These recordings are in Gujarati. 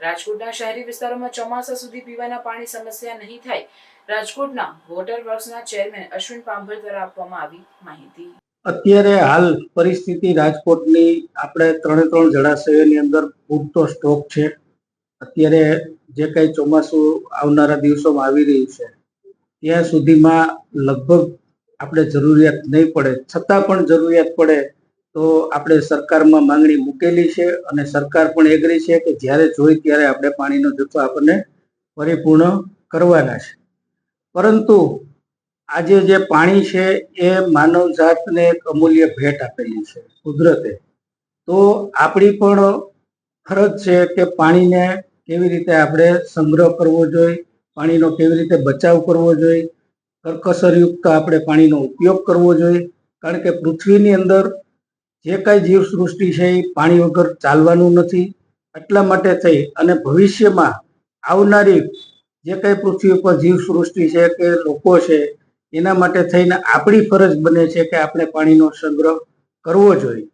રાજકોટના શહેરી વિસ્તારોમાં ચોમાસા સુધી પીવાના પાણી સમસ્યા નહીં થાય. રાજકોટના વોટર વર્ક્સના ચેરમેન અશ્વિન પાંભર દ્વારા આપવામાં આવી માહિતી. અત્યારે હાલ પરિસ્થિતિ રાજકોટની આપણે ત્રણે ત્રણ જળાશયોની અંદર પૂરતો સ્ટોક છે. અત્યારે જે કંઈ ચોમાસું આવનારા દિવસોમાં આવી રહ્યું છે, ત્યાં સુધીમાં લગભગ આપણે જરૂરિયાત નહીં પડે. છતાં પણ જરૂરિયાત પડે તો આપણે સરકારમાં માંગણી મૂકેલી છે અને સરકાર પણ એગ્રી છે કે જ્યારે જોઈ ત્યારે આપણે પાણીનો જથ્થો આપણને પરિપૂર્ણ કરવાના છે. પરંતુ આજે જે પાણી છે એ માનવ જાતને એક અમૂલ્ય ભેટ આપેલી છે કુદરતે. તો આપણી પણ ફરજ છે કે પાણીને કેવી રીતે આપણે સંગ્રહ કરવો જોઈએ, પાણીનો કેવી રીતે બચાવ કરવો જોઈએ, કરકસરયુક્ત આપણે પાણીનો ઉપયોગ કરવો જોઈએ. કારણ કે પૃથ્વીની અંદર જે કાંઈ જીવસૃષ્ટિ છે એ પાણી વગર ચાલવાનું નથી. એટલા માટે થઈ અને ભવિષ્યમાં આવનારી જે કાંઈ પૃથ્વી ઉપર જીવસૃષ્ટિ છે કે લોકો છે, એના માટે થઈને આપણી ફરજ બને છે કે આપણે પાણીનો સંગ્રહ કરવો જોઈએ.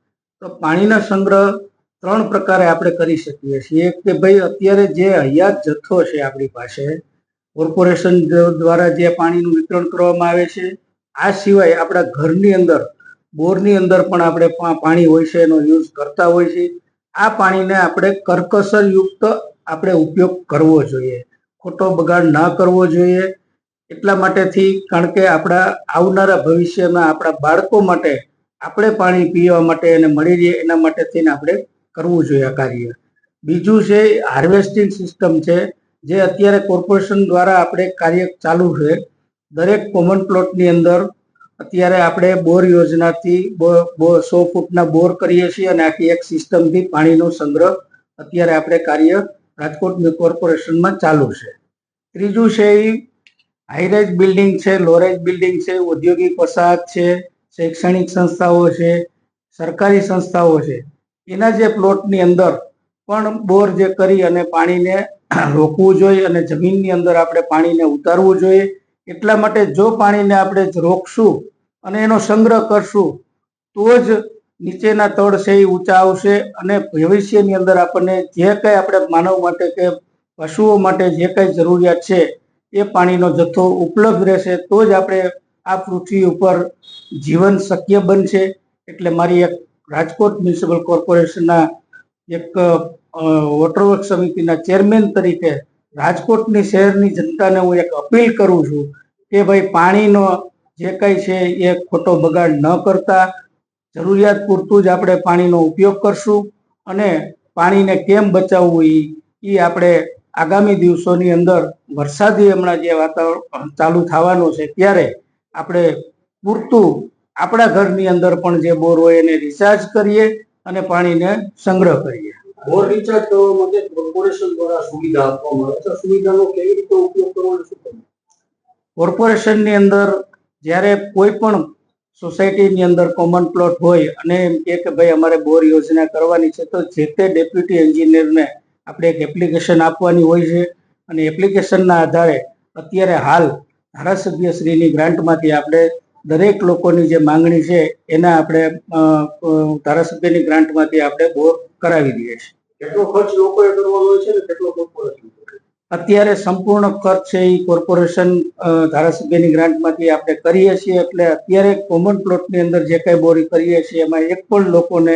તો પાણીનો સંગ્રહ ત્રણ પ્રકારે આપણે કરી શકીએ છીએ. કે ભાઈ અત્યારે જે હયાત જથ્થો છે આપણી પાસે, કોર્પોરેશન દ્વારા જે પાણીનું વિતરણ કરવામાં આવે છે, આ સિવાય આપણા ઘરની અંદર બોરની અંદર પણ આપણે પાણી હોય છે, એનો યુઝ કરતા હોય છે. આ પાણીને આપણે કરકસરયુક્ત આપણે ઉપયોગ કરવો જોઈએ. ખોટો બગાડ ન કરવો જોઈએ. એટલા માટેથી કારણ કે આપણા આવનારા ભવિષ્યમાં આપણા બાળકો માટે આપણે પાણી પીવા માટે એને મળી રહીએ એના માટે થઈને આપણે કરવું જોઈએ આ કાર્ય. બીજું છે હાર્વેસ્ટિંગ સિસ્ટમ છે, જે અત્યારે કોર્પોરેશન દ્વારા આપણે કાર્ય ચાલુ છે. દરેક કોમન પ્લોટની અંદર અત્યારે આપણે બોર યોજનાથી સો ફૂટના બોર કરીએ છીએ અને આખી એક સિસ્ટમથી પાણીનો સંગ્રહ અત્યારે આપણે કાર્ય રાજકોટ કોર્પોરેશનમાં ચાલુ છે. ત્રીજું છે એ હાઈરેજ બિલ્ડિંગ છે લોરેજ બિલ્ડિંગ છે ઔદ્યોગિક વસાહત છે, શૈક્ષણિક સંસ્થાઓ છે, સરકારી સંસ્થાઓ છે. એના જે પ્લોટની અંદર પણ બોર જે કરી અને પાણીને રોકવું જોઈએ અને જમીનની અંદર આપણે પાણીને ઉતારવું જોઈએ. એટલા માટે જો પાણીને આપણે રોકશું અને એનો સંગ્રહ કરશું, તો જ નીચેના તળ છે એ ઊંચા આવશે અને ભવિષ્યની અંદર આપણને જે કંઈ આપણે માનવ માટે કે પશુઓ માટે જે કંઈ જરૂરિયાત છે, એ પાણીનો જથ્થો ઉપલબ્ધ રહેશે, તો જ આપણે આ પૃથ્વી ઉપર જીવન શક્ય બનશે. એટલે મારી એક રાજકોટ મ્યુનિસિપલ કોર્પોરેશનના એક વોટરવર્ક સમિતિના ચેરમેન તરીકે રાજકોટની શહેરની જનતાને હું એક અપીલ કરું છું કે ભાઈ પાણીનો જે કંઈ છે એ ખોટો બગાડ ન કરતા. જરૂરિયાત પૂરતું જ આપણે પાણીનો ઉપયોગ કરશું અને પાણીને કેમ બચાવવું એ એ આપણે આગામી દિવસોની અંદર વરસાદી હમણાં જે વાતાવરણ ચાલુ થવાનું છે ત્યારે આપણે પૂરતું આપણા ઘરની અંદર પણ જે બોર હોય એને રિચાર્જ કરીએ અને પાણીને સંગ્રહ કરીએ. બોર રિચાર્જ કરવા માટે કોર્પોરેશન દ્વારા સુવિધા આપવામાં આવે છે? સુવિધાનો કેવી રીતે ઉપયોગ કરવો શું કોર્પોરેશનની અંદર જ્યારે કોઈ પણ સોસાયટીની અંદર કોમન પ્લોટ હોય અને એમ કે કે ભાઈ અમારે બોર યોજના કરવાની છે, તો જે તે ડેપ્યુટી એન્જિનિયરને આપણે એક એપ્લિકેશન આપવાની હોય છે અને એપ્લિકેશનના આધારે અત્યારે હાલ ધારાસભ્યશ્રીની ગ્રાન્ટમાંથી આપણે દરેક લોકોની જે માંગણી છે, એના આપણે ધારાસભ્યની ગ્રાન્ટમાંથી આપણે બોર કરાવી દઈએ છીએ કેટલો ખર્ચ લોકોએ કરવાનો હોય છે કેટલો? અત્યારે સંપૂર્ણ ખર્ચ છે એ કોર્પોરેશન ધારાસભ્યની ગ્રાન્ટમાંથી આપણે કરીએ છીએ. એટલે અત્યારે કોમન પ્લોટની અંદર જે કાંઈ બોરી કરીએ છીએ એમાં એક પણ લોકોને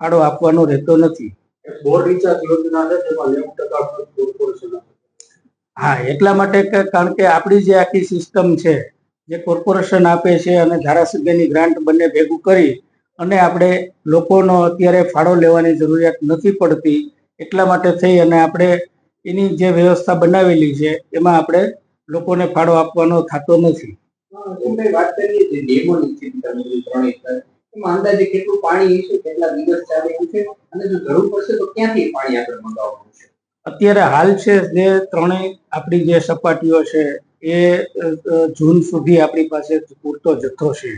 ફાળો આપવાનો રહેતો નથી. બોર રિચાર્જ યોજના કોર્પોરેશન હા એટલા માટે કે કારણ કે આપણી જે આખી સિસ્ટમ છે જે કોર્પોરેશન આપે છે અને ધારાસભ્યની ગ્રાન્ટ બંને ભેગું કરી અને આપણે લોકોનો અત્યારે ફાળો લેવાની જરૂરિયાત નથી પડતી એટલા માટે થઈ અને આપણે એની જે વ્યવસ્થા બનાવેલી છે એમાં આપણે લોકોને ફાળો આપવાનો થતો નથી. વાત કરીએ જે નિયમોની છે ત્રણેય છે, એમાં અંદાજે કેટલું પાણી હશે કેટલા દિવસ ચાલે એવું છે? અને જો જરૂર પડશે તો ક્યાંથી પાણી આગળ મંગાવવાનું છે? અત્યારે હાલ છે જે ત્રણેય આપણી જે સપાટીઓ છે એ જૂન સુધી આપણી પાસે પૂરતો જથ્થો છે.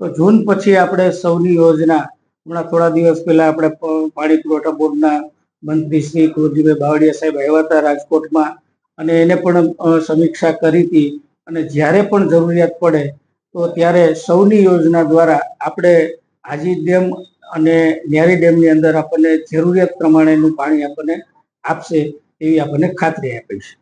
તો જૂન પછી આપણે સૌની યોજના હમણાં થોડા દિવસ પહેલા આપણે પાણી પુરવઠા બોર્ડના મંત્રી શ્રી કુરજીભાઈ બાવળિયા સાહેબ આવ્યા હતા રાજકોટમાં અને એને પણ સમીક્ષા કરી હતી. અને જ્યારે પણ જરૂરિયાત પડે, તો ત્યારે સૌની યોજના દ્વારા આપણે હાજી ડેમ અને ન્યારી ડેમની અંદર આપણને જરૂરિયાત પ્રમાણેનું પાણી આપણને આપશે એવી આપણને ખાતરી આપી છે